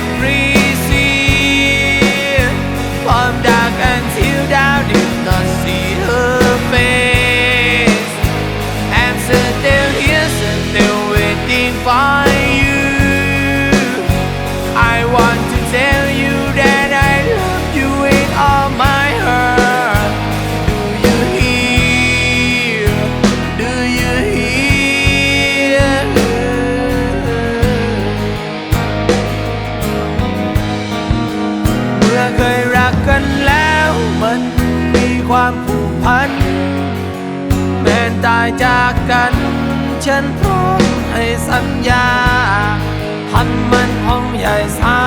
every กันแล้วมันมีความผูกพัน แม้ตายจากกัน ฉันพร้อมให้สัญญาพันมันของใหญ่สา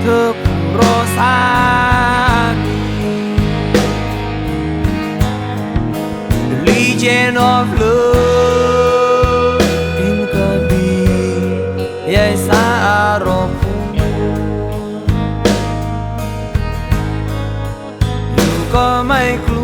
เธอผู้รอสามี The Legion of Love ไม่กลัว